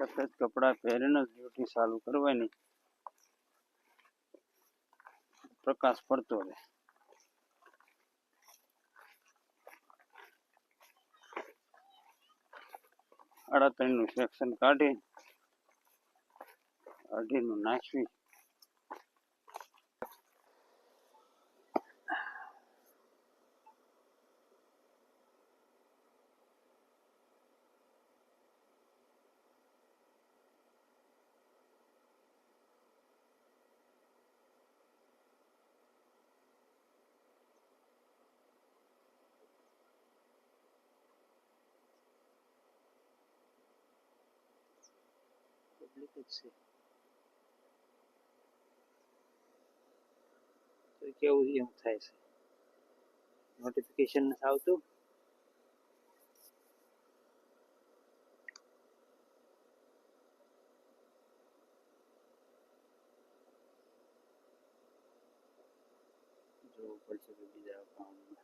સફેદ કપડાં પહેરીને ડ્યુટી ચાલુ કરવાની. પ્રકાશ પડતો રહે. સાડા ત્રણનું સેક્શન કાઢી, અઢીનું નાખવી છે. તો કેવું એમ થાય છે? નોટિફિકેશન નથી આવતું જોવું પડશે કે બીજા કામમાં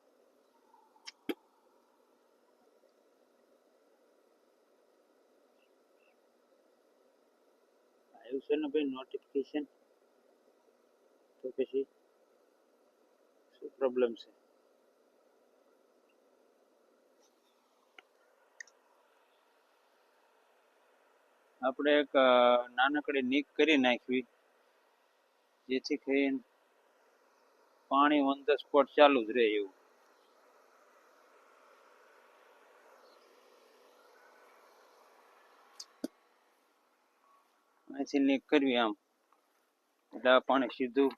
છે ને ભાઈ નોટિફિકેશન તો પછી શું પ્રોબ્લેમ છે આપણે એક નાનકડી નીક કરી નાખવી જેથી કરીને પાણી ઓન ધ સ્પોટ ચાલુ જ રહે એવું અહીંથી લીક કરવી આમ. એટલે આ પાણી સીધું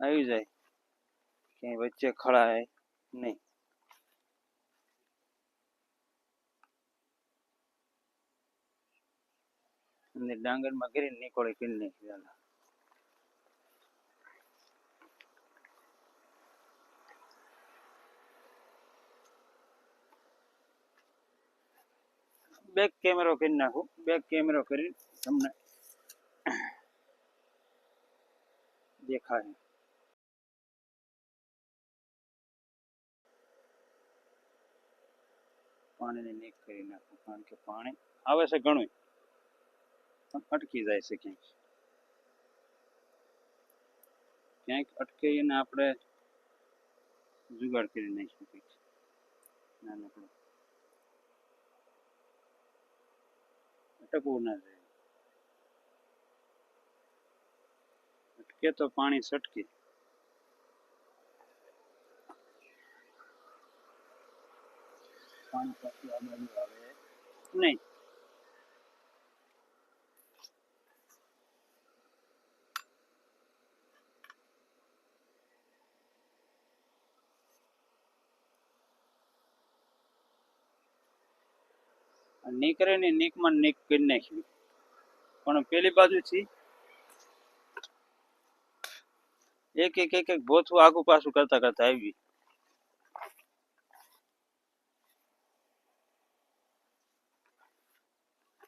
આવી જાય. ક્યાંય વચ્ચે ખળાય નહીં. અને ડાંગરમાં કરીને નીકળે નાખી હાલો. બેક કેમેરો કરી નાખું. બેક કેમેરો કરી તમને દેખાય. પાણીને નીક કરી નાખું, કારણ કે પાણી આવે છે ઘણું પણ અટકી જાય છે ક્યાંક. ક્યાંક અટકીને આપણે જુગાડ કરી નાખીશું શકીએ નાનકડો. અટકવું ના જોઈએ. અટકે તો પાણી સટકે પાણી પાછું આ બાજુ નીકળે ને નીકમાં નીક કરી નાખ્યું. પણ પેલી બાજુથી એક એક એક એક ભોથું આગું પાછું કરતા કરતા આવી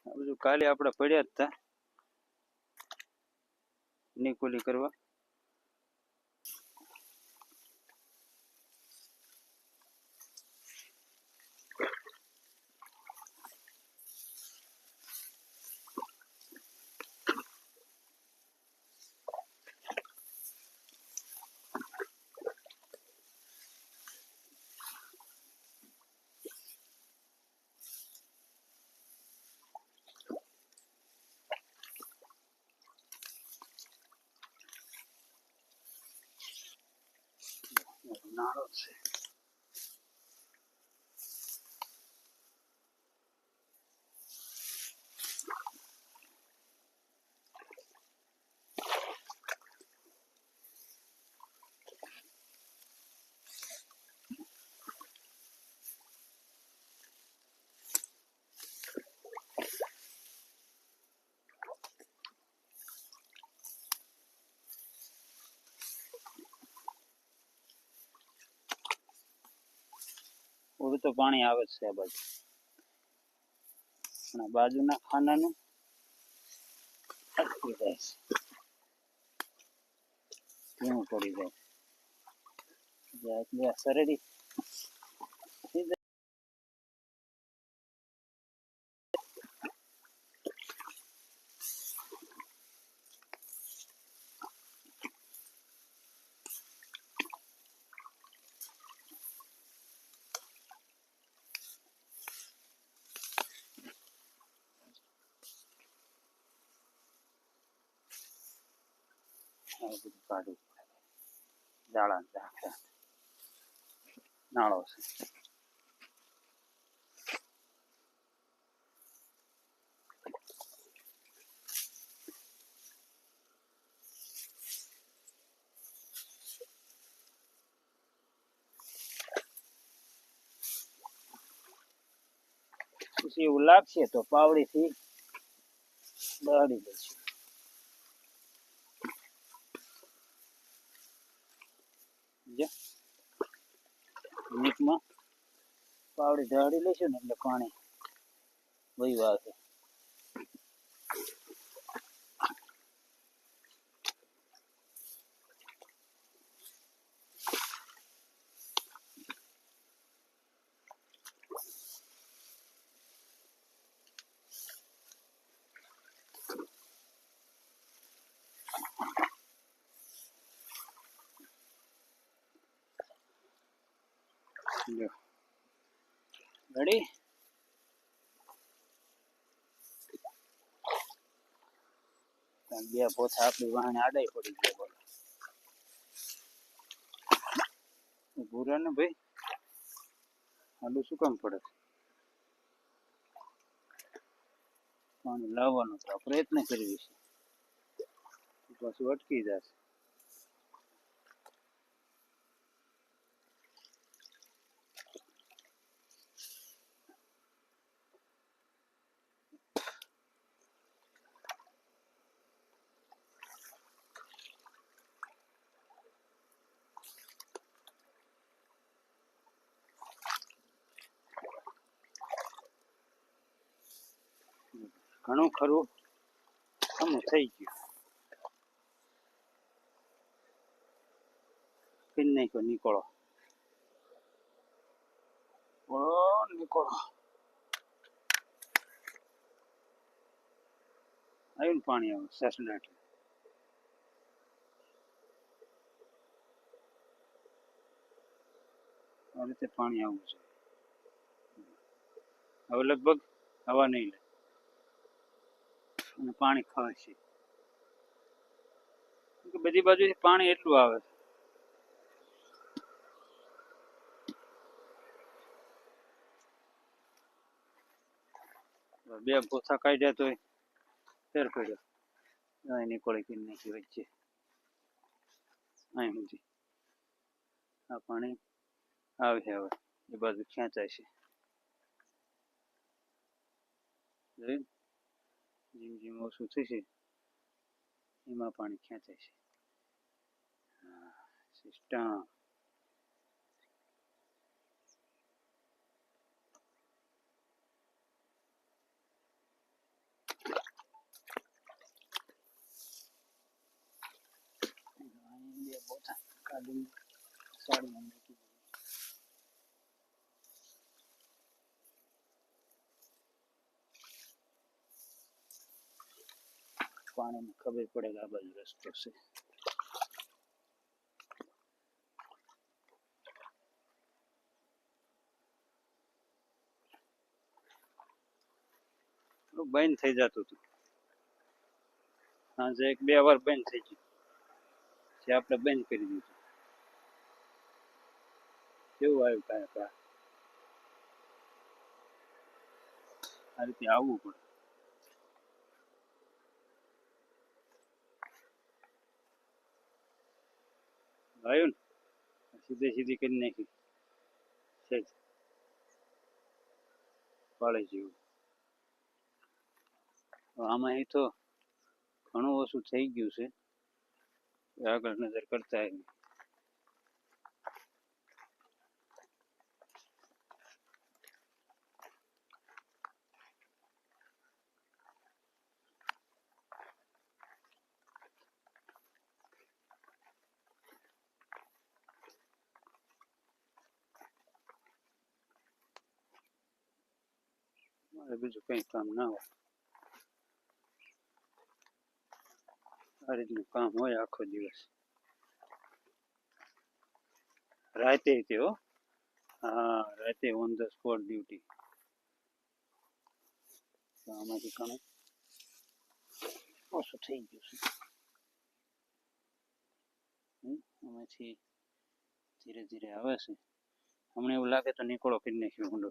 આ બધું કાલે આપણે પડ્યા જ હતા નિકોલી કરવા. નાળો છે ઓલું તો પાણી આવે છે આ બાજુ. પણ આ બાજુના ખાનાનું અટકી જાય છે. ધીમું પડી જાય. એટલે આ સરડી આ બધું કાઢવું પડે જાળા ઝાકડા નાળો છે પછી એવું લાગશે તો પાવડીથી દાડી દઈશું જો મિનિટમાં પાવડી દાડી લઈશું ને એટલે પાણી વહી આવશે જો રેડી બે પોથા આપણી વાહને આડાઈ પડી ગયા બોલો. ભૂરા ને ભાઈ. આડું શું કામ પડે? પાણી લાવવાનો તો પ્રયત્ન કરવી છે. પાછું અટકી જશે. ઘણું ખરું. આમ થઈ ગયું. પીન નાખ્યો, નીકળો. નીકળો. આવ્યું પાણી આવે સેસનેટ આ રીતે પાણી આવવું છે હવે લગભગ હવા નહીં લે. અને પાણી ખાય છે. બધી બાજુથી પાણી એટલું આવે છે. બે પોથા કાઢ્યા તો ફેર પડ્યો. નીકળી કે નાખી વચ્ચે. અહીં સુધી. આ પાણી આવે હવે. એ બાજુ ખેંચાય છે? જેમ જેમ ઓછું થશે એમાં પાણી ખેંચાય છે સિસ્ટમ. બે બોથા કાઢીને સાડીમાં મૂકી દીધી. પાણીમાં ખબર પડે કે આ બાજુ રસ્તો છે. બંધ થઈ જતું હતું. સાંજે એક બે વાર બંધ થઈ ગયું. જે આપણે બંધ કરી દીધું. કેવું આવ્યું કાંઈ? આ રીતે આવવું પડે. આવ્યું ને સીધે સીધી કરી નાખી છે જ પાળે જેવું આમાં એ તો ઘણું ઓછું થઈ ગયું છે આગળ નજર કરતા આવી મારે બીજું કંઈ કામ ના હોય આ રીતનું કામ હોય આખો દિવસ રાતે તે હો. રાતે ઓન ધ સ્પોટ ડ્યુટી આમાંથી કામ ઓછું થઈ ગયું છે. આમાંથી ધીરે ધીરે આવે છે. હમણાં એવું લાગે તો નીકળો કરી નાખ્યો ઊંડો.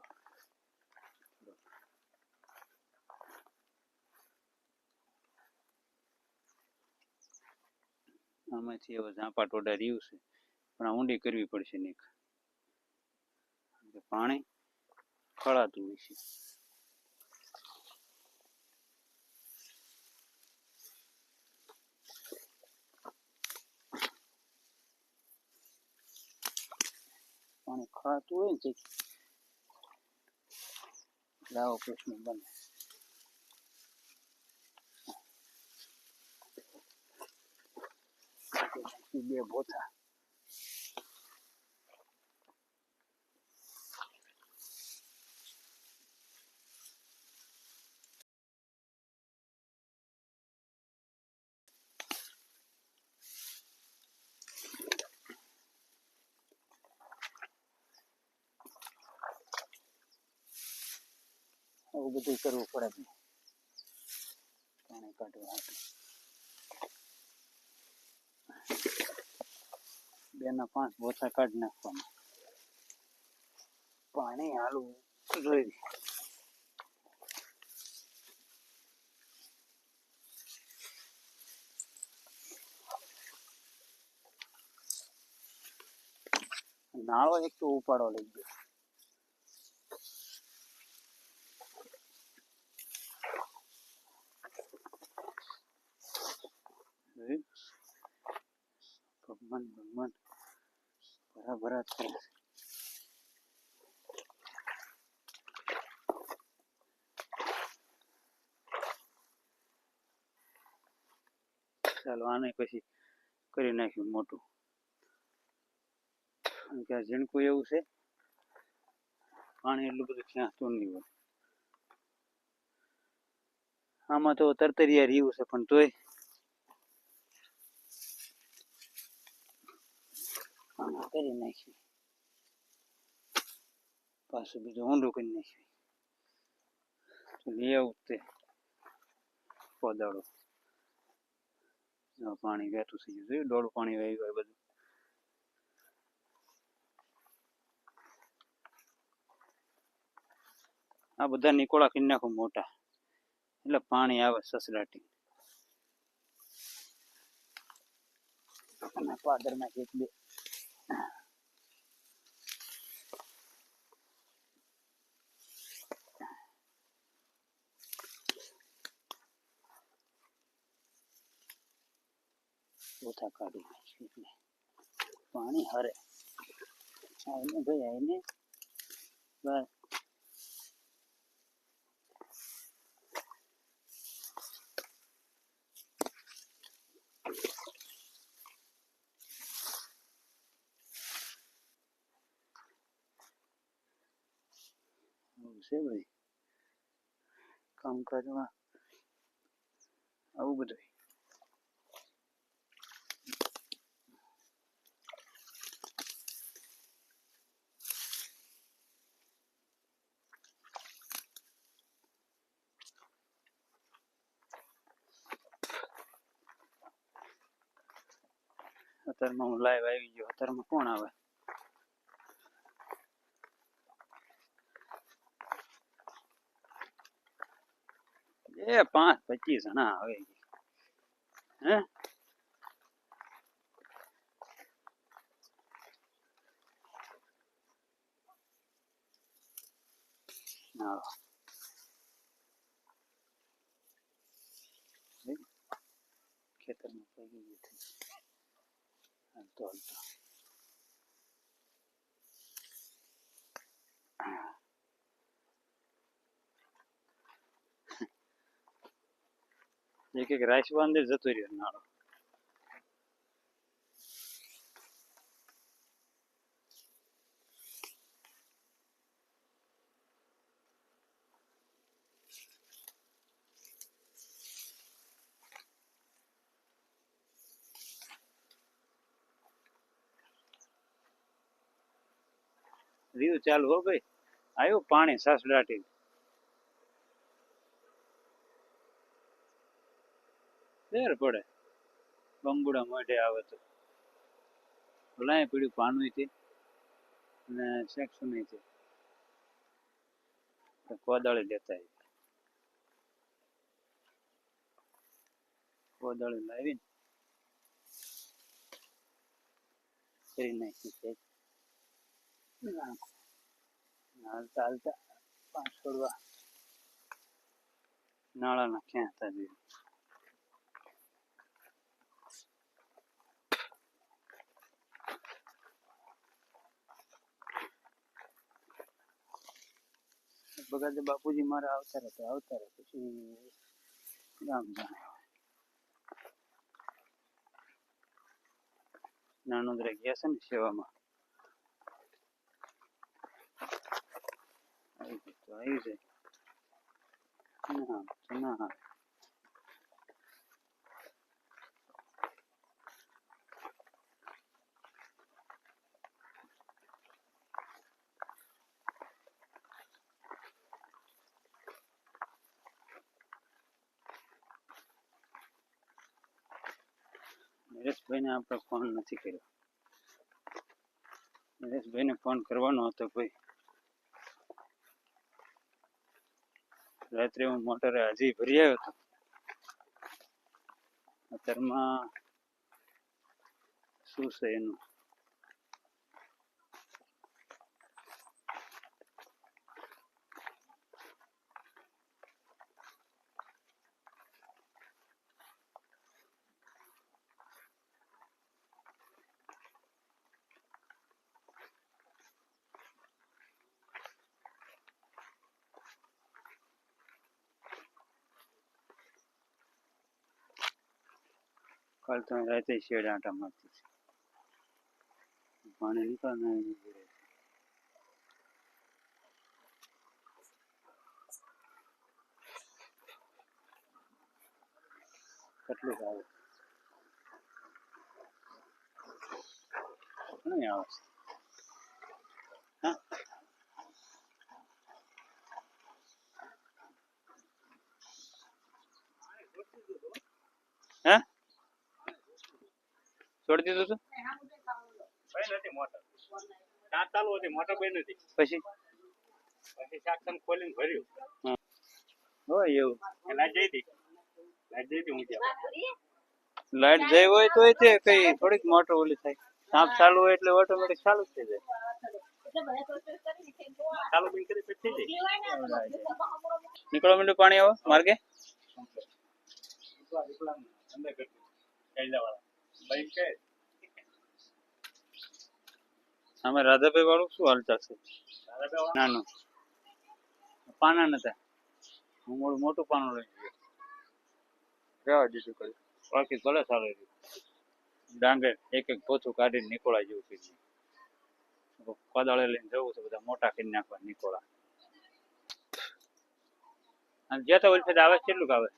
આમાંથી હવે ઝાંપા ટોડા રહ્યું છે. પણ આ ઊંડી કરવી પડશે નીક. પાણી ખળાતું હોય છે. પાણી ખળાતું હોય ને લાવો પ્રશ્ન બને. બે બોથા આવું બધું કરવું પડે પાણી કાઢવા બે ના પાંચ બોથા કાઢી નાખવાના. પાણી હાલવું જોઈ નાળો એક તો ઉપાડો લઈ ગયો જોયું? ભગવાન ભગવાન બરાબર જ કરે છે ચાલો આને પછી કરી નાખ્યું મોટું. કારણ કે આ ઝીણકું એવું છે. પાણી એટલું બધું ખેંચતું નહીં હોય. આમાં તો તરતરિયા રહ્યું છે, પણ તોય કરી નાખ્યું. પાછું બીજું ઊંડું કરી નાખ્યું. લઈ આવું તે જો પાણી વહેતું થઈ ગયું જોયું પાણી વહી ગયું બધું. આ બધા નિકોળા કરી નાખું મોટા. એટલે પાણી આવે સસરાટી. એક ઓછા કાઢી એટલે પાણી હરે. આવીને ભાઈ આઈને બસ કામ ભાઈ કામકાજમાં આવું બધું અત્યારમાં હું લાઈવ આવી ગયો. અત્યારમાં કોણ આવે? એ પાંચ પચીસ જણા આવે. હે? હા? ખેતરમાં પડી ગયું છે હાલતો એક એક રાઈસ બાંધે જતો રહ્યો નાળો રીવ ચાલુ હો ભાઈ. આવ્યું પાણી સાસડાટી ફેર પડે. બંગુડા મોઢે આવે તો. ભલાય પીડ્યું પાનું છે અને છે તો કોદાળી લેતા કોદાળી લાવીને. કરી નાખી છે. હાલતા હાલતા પાંચ છોડવા. નાળાના ક્યાં હતા જોઈએ બગાડે બાપુજી મારા આવતા રહેતા આવતા રહે, પછી ગામ જાણે. નાનોદરા ગયા છે ને સેવામાં. તો આવી જાય ના તો નરેશભાઈને આપણે ફોન નથી કર્યો. નરેશભાઈને ફોન કરવાનો હતો ભાઈ. રાત્રે હું મોટરે હજી ભરી આવ્યો હતો અત્યારમાં શું છે એનું? કાલ તો રાતે શેડ આટા મારતી છે. પાણી નીકળ ના કેટલું આવે નહીં આવે છોડી દીધું તું કઈ નથી મોટર. દાંત ચાલુ હતી મોટર બંધ નથી પછી? પછી સાક્ષમ ખોલીને ભર્યું. હોય એવું. લાઈટ જઈ હતી. લાઈટ જઈ હતી હું ત્યાં. લાઈટ જઈ હોય તો તે કઈ થોડીક મોટર ઓલી થાય. સાપ ચાલુ હોય એટલે ઓટોમેટિક ચાલુ થઈ જાય. ચાલુ બંધ કરી પછી થઈ જાય. નીકળો મીંડું પાણી આવો માર્ગે. અંદર કૈલાવાળા આમાં રાધાભાઈ વાળું શું દાદા બે નાનું. પાના નતા. હું મોડું મોટું પાનું લઈ ગયો. રહેવા દીધું કરી બાકી ભલે ચાલે ડાંગર એક એક પોથું કાઢીને નીકોળા જેવું કરી કોદાળે લઈને જવું છે બધા મોટા કરી નાખવા, નીકોળા. અને જે તો ઓલફેદ આવે કેટલું આવે?